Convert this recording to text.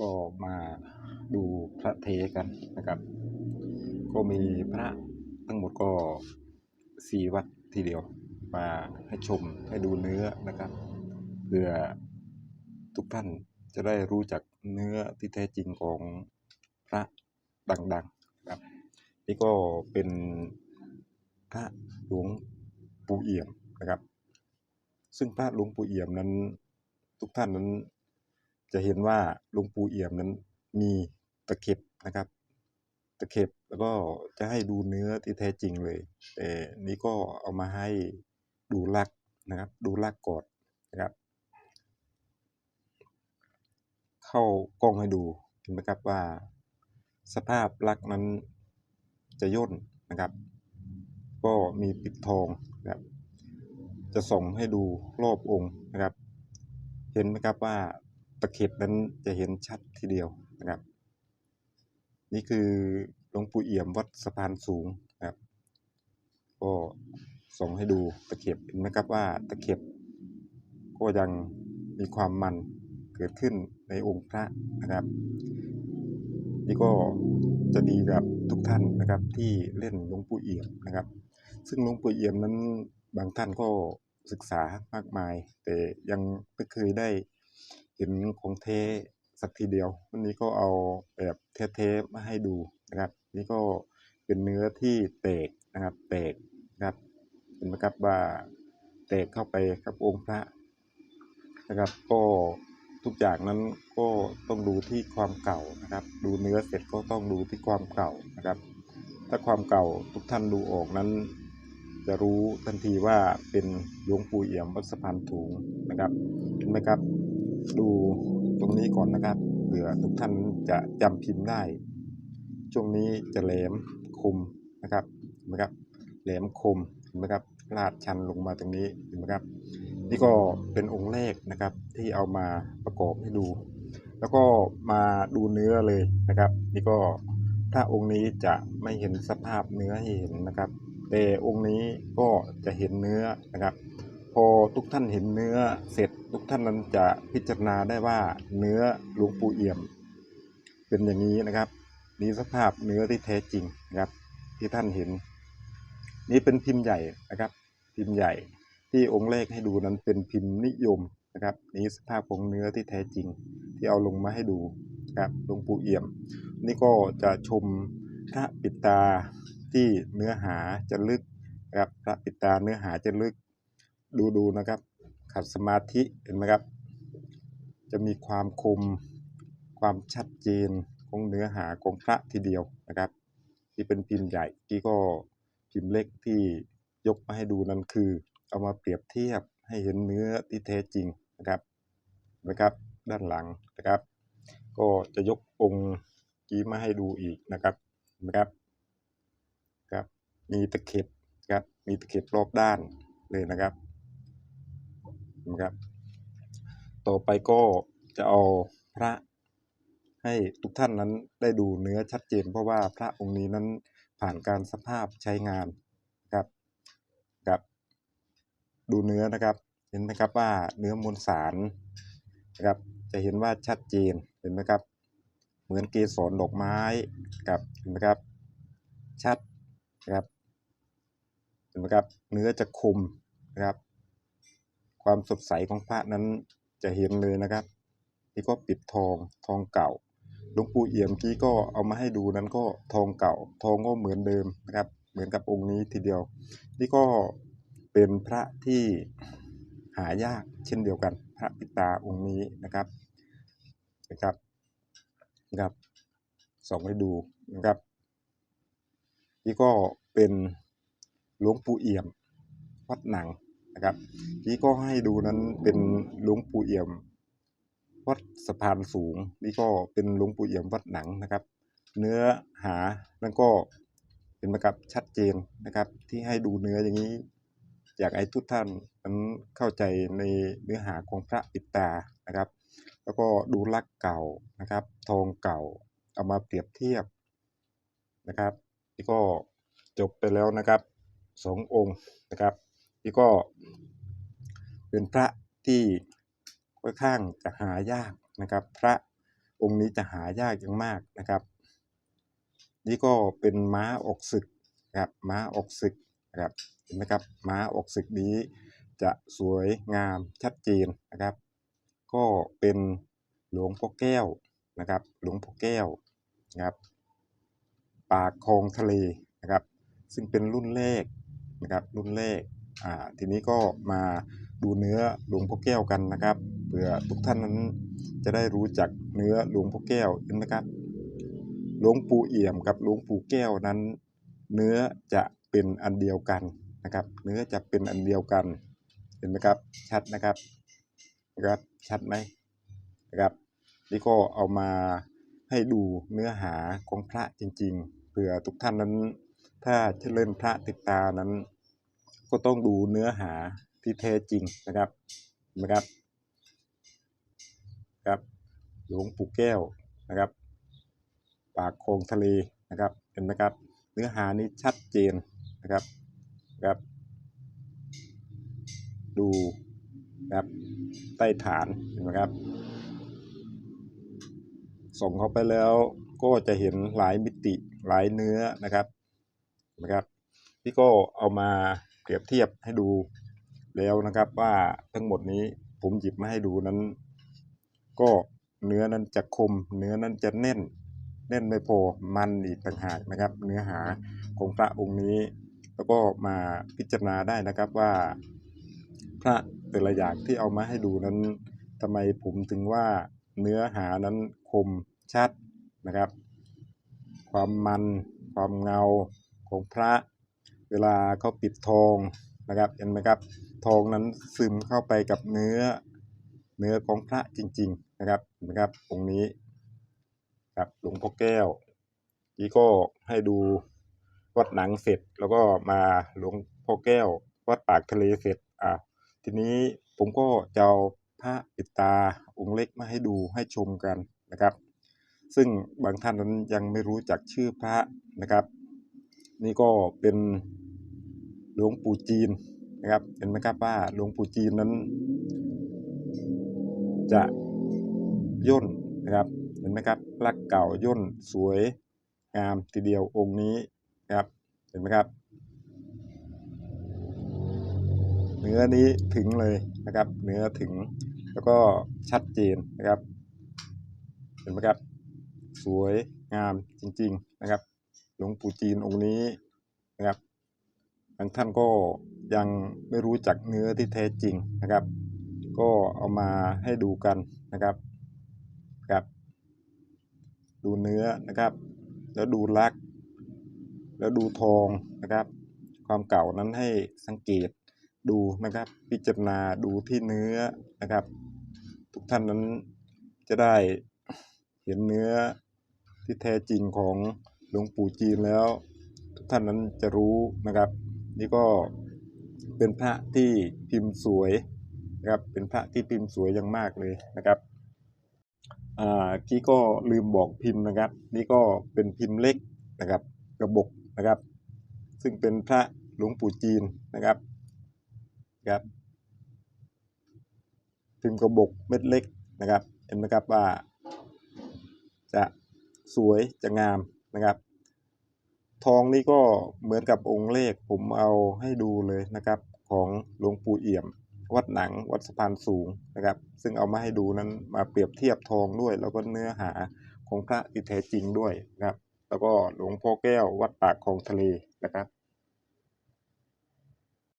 ก็มาดูพระเทกันนะครับ ก็มีพระทั้งหมดก็สี่วัดทีเดียว มาให้ชมให้ดูเนื้อนะครับ เพื่อทุกท่านจะได้รู้จักเนื้อที่แท้จริงของพระดังๆนะครับ นี่ก็เป็นพระหลวงปู่เอี่ยมนะครับ ซึ่งพระหลวงปู่เอี่ยมนั้นทุกท่านนั้น จะเห็นว่าหลวงปู่เอี่ยมนั้นมีตะเข็บนะครับ ตะเข็บแล้วก็จะให้ดูเนื้อที่แท้จริงเลย แต่นี้ก็เอามาให้ดูลักนะครับ ดูลักกอนนะครับ เข้ากล้องให้ดูเห็นไหมครับว่า สภาพลักนั้นจะย่นนะครับ ก็มีปิดทองนะครับจะส่งให้ดูรอบองค์นะครับ เห็นไหมครับว่า ตะเข็บนั้นจะเห็นชัดทีเดียวนะครับ นี่คือหลวงปู่เอี่ยมวัดสะพานสูงนะครับ ก็ส่งให้ดูตะเข็บเห็นไหมครับว่าตะเข็บก็ยังมีความมันเกิดขึ้นในองค์พระนะครับ นี่ก็จะดีกับทุกท่านนะครับที่เล่นหลวงปู่เอี่ยมนะครับ ซึ่งหลวงปู่เอี่ยมนั้นบางท่านก็ศึกษามากมาย แต่ยังไม่เคยได้ เห็นของเทสักทีเดียว วันนี้ก็เอาแบบเทๆมาให้ดูนะครับ นี่ก็เป็นเนื้อที่แตกนะครับแตกนะครับเห็นไหมครับว่าแตกเข้าไปกับองค์พระนะครับก็ทุกอย่างนั้นก็ต้องดูที่ความเก่านะครับ ดูเนื้อเสร็จก็ต้องดูที่ความเก่านะครับ ถ้าความเก่าทุกท่านดูออกนั้น จะรู้ทันทีว่าเป็นหลวงปู่เอี่ยมวัดสะพานถุงนะครับเห็นไหมครับ ดูตรงนี้ก่อนนะครับเผื่อทุกท่านจะจำพิมพ์ได้ ช่วงนี้จะแหลมคมนะครับเห็นไหมครับแหลมคมเห็นไหมครับลาดชันลงมาตรงนี้เห็นไหมครับ นี่ก็เป็นองค์แรกนะครับที่เอามาประกอบให้ดู แล้วก็มาดูเนื้อเลยนะครับ นี่ก็ถ้าองค์นี้จะไม่เห็นสภาพเนื้อให้เห็นนะครับ แต่องค์นี้ก็จะเห็นเนื้อนะครับ พอทุกท่านเห็นเนื้อเสร็จทุกท่านนั้นจะพิจารณาได้ว่าเนื้อหลวงปู่เอี่ยม เป็นอย่างนี้นะครับ นี่สภาพเนื้อที่แท้จริงนะครับ ที่ท่านเห็น นี่เป็นพิมพ์ใหญ่นะครับ พิมพ์ใหญ่ที่องค์แรกให้ดูนั้นเป็นพิมพ์นิยมนะครับ นี่สภาพของเนื้อที่แท้จริง ที่เอาลงมาให้ดูนะครับหลวงปู่เอี่ยม นี่ก็จะชมพระปิดตาที่เนื้อหาจะลึกนะครับพระปิดตาเนื้อหาจะลึก ดูดูนะครับ ขัดสมาธิเห็นไหมครับ จะมีความคมความชัดเจนของเนื้อหาของพระทีเดียวนะครับ ที่เป็นพิมพ์ใหญ่ที่ก็พิมพ์เล็กที่ยกมาให้ดูนั้นคือ เอามาเปรียบเทียบให้เห็นเนื้อที่แท้จริงนะครับนะครับด้านหลังนะครับ ก็จะยกองค์กี้มาให้ดูอีกนะครับนะครับครับ มีตะเข็บครับมีตะเข็บรอบด้านเลยนะครับ นะครับ ต่อไปก็จะเอาพระให้ทุกท่านนั้นได้ดูเนื้อชัดเจน เพราะว่าพระองค์นี้นั้นผ่านการสภาพใช้งานครับครับดูเนื้อนะครับ เห็นไหมครับว่าเนื้อมวลสารนะครับ จะเห็นว่าชัดเจนเห็นไหมครับ เหมือนเกสรดอกไม้ครับเห็นไหมครับ ชัดนะครับเห็นไหมครับ เนื้อจะคมนะครับ ความสดใสของพระนั้นจะเห็นเลยนะครับนี่ก็ปิดทองทองเก่าหลวงปู่เอี่ยมกี้ก็เอามาให้ดูนั้นก็ทองเก่า ทองก็เหมือนเดิมนะครับ เหมือนกับองค์นี้ทีเดียว นี่ก็เป็นพระที่หายากเช่นเดียวกัน พระปิตาองค์นี้นะครับนะครับนะครับส่องให้ดูนะครับ นี่ก็เป็นหลวงปู่เอี่ยมวัดหนัง นะครับนี่ก็ให้ดูนั้นเป็นหลวงปู่เอี่ยม วัดสะพานสูง นี่ก็เป็นหลวงปู่เอี่ยมวัดหนังนะครับ เนื้อหานั่นก็เห็นไหมครับชัดเจนนะครับ ที่ให้ดูเนื้ออย่างนี้อยากให้ทุกท่านนั้นเข้าใจในเนื้อหาของพระปิตานะครับ แล้วก็ดูลักเก่านะครับ ทองเก่าเอามาเปรียบเทียบนะครับนี่ก็จบไปแล้วนะครับสององค์นะครับ นี่ก็เป็นพระที่ค่อนข้างจะหายากนะครับ พระองค์นี้จะหายากอย่างมากนะครับ นี่ก็เป็นม้าออกศึกนะครับม้าออกศึกนะครับเห็นไหมครับม้าออกศึกนี้จะสวยงามชัดเจนนะครับ ก็เป็นหลวงพ่อแก้วนะครับ หลวงพ่อแก้วนะครับ ปากคลองทะเลนะครับ ซึ่งเป็นรุ่นแรกนะครับ รุ่นแรก อ่าทีนี้ก็มาดูเนื้อหลวงพ่อแก้วกันนะครับเผื่อทุกท่านนั้นจะได้รู้จักเนื้อหลวงพ่อแก้วนะครับ หลวงปู่เอี่ยมกับหลวงปู่แก้วนั้น เนื้อจะเป็นอันเดียวกันนะครับ เนื้อจะเป็นอันเดียวกัน เห็นไหมครับ ชัดนะครับนะครับ ชัดไหมนะครับนี่ก็เอามาให้ดูเนื้อหาของพระจริงๆเผื่อทุกท่านนั้น ถ้าจะเล่นพระติดตานั้น ก็ต้องดูเนื้อหาที่แท้จริงนะครับเห็นไหมครับครับหลวงปู่แก้วนะครับ ปากโคงทะเลนะครับเห็นไหมครับ เนื้อหานี้ชัดเจนนะครับครับ ดูครับใต้ฐานเห็นไหมครับ ส่งเข้าไปแล้วก็จะเห็นหลายมิติหลายเนื้อนะครับเห็นไหมครับพี่ก็เอามา รียบเทียบให้ดูแล้วนะครับว่าทั้งหมดนี้ผมหยิบมาให้ดูนั้น ก็เนื้อนั้นจะคม เนื้อนั้นจะแน่น แน่นไม่พอมันอีกต่างหากนะครับ เนื้อหาของพระองค์นี้ แล้วก็มาพิจารณาได้นะครับว่า พระแต่ละอย่างที่เอามาให้ดูนั้นทำไมผมถึงว่าเนื้อหานั้นคมชัดนะครับ ความมันความเงาของพระ เวลาเขาปิดทองนะครับเห็นไหมครับทองนั้นซึมเข้าไปกับเนื้อเนื้อของพระจริง ๆ นะครับเห็นไหมครับองค์นี้ครับหลวงพ่อแก้วนี่ก็ให้ดูวัดหนังเสร็จแล้วก็มาหลวงพ่อแก้ว วัดปากทะเลเสร็จอ่าทีนี้ผมก็จะเอาพระปิดตาองค์เล็กมาให้ดูให้ชมกันนะครับ ซึ่งบางท่านนั้นยังไม่รู้จักชื่อพระนะครับ นี่ก็เป็น ลวงปู่จีนนะครับ เห็นไหมครับว่าหลวงปู่จีนนั้น จะย่นนะครับ เห็นไหมครับลักเก่าย่นสวยงามทีเดียวองค์นี้นะครับ เห็นไหมครับ เนื้อนี้ถึงเลยนะครับ เนื้อถึงแล้วก็ชัดเจนนะครับ เห็นไหมครับ สวยงามจริง ๆนะครับ หลวงปู่จีนองค์นี้นะครับ บางท่านก็ยังไม่รู้จักเนื้อที่แท้จริงนะครับ ก็เอามาให้ดูกันนะครับครับ ดูเนื้อนะครับ แล้วดูลัก แล้วดูทองนะครับ ความเก่านั้นให้สังเกตดูนะครับ พิจารณาดูที่เนื้อนะครับ ทุกท่านนั้นจะได้เห็นเนื้อที่แท้จริงของหลวงปู่จีนแล้ว ทุกท่านนั้นจะรู้นะครับ นี่ก็เป็นพระที่พิมพ์สวยนะครับเป็นพระที่พิมพ์สวยอย่างมากเลยนะครับอ่ากี้ก็ลืมบอกพิมพ์นะครับ นี่ก็เป็นพิมพ์เล็กนะครับกระบอกนะครับ ซึ่งเป็นพระหลวงปู่จีนนะครับครับพิมพ์กระบอกเม็ดเล็กนะครับ เห็นไหมครับว่าจะสวยจะงามนะครับ ทองนี่ก็เหมือนกับองค์เลขผมเอาให้ดูเลยนะครับ ของหลวงปู่เอี่ยม วัดหนังวัดสะพานสูงนะครับ ซึ่งเอามาให้ดูนั้นมาเปรียบเทียบทองด้วย แล้วก็เนื้อหาของพระที่แท้จริงด้วยนะครับ แล้วก็หลวงพ่อแก้ววัดปากคลองทะเลนะครับ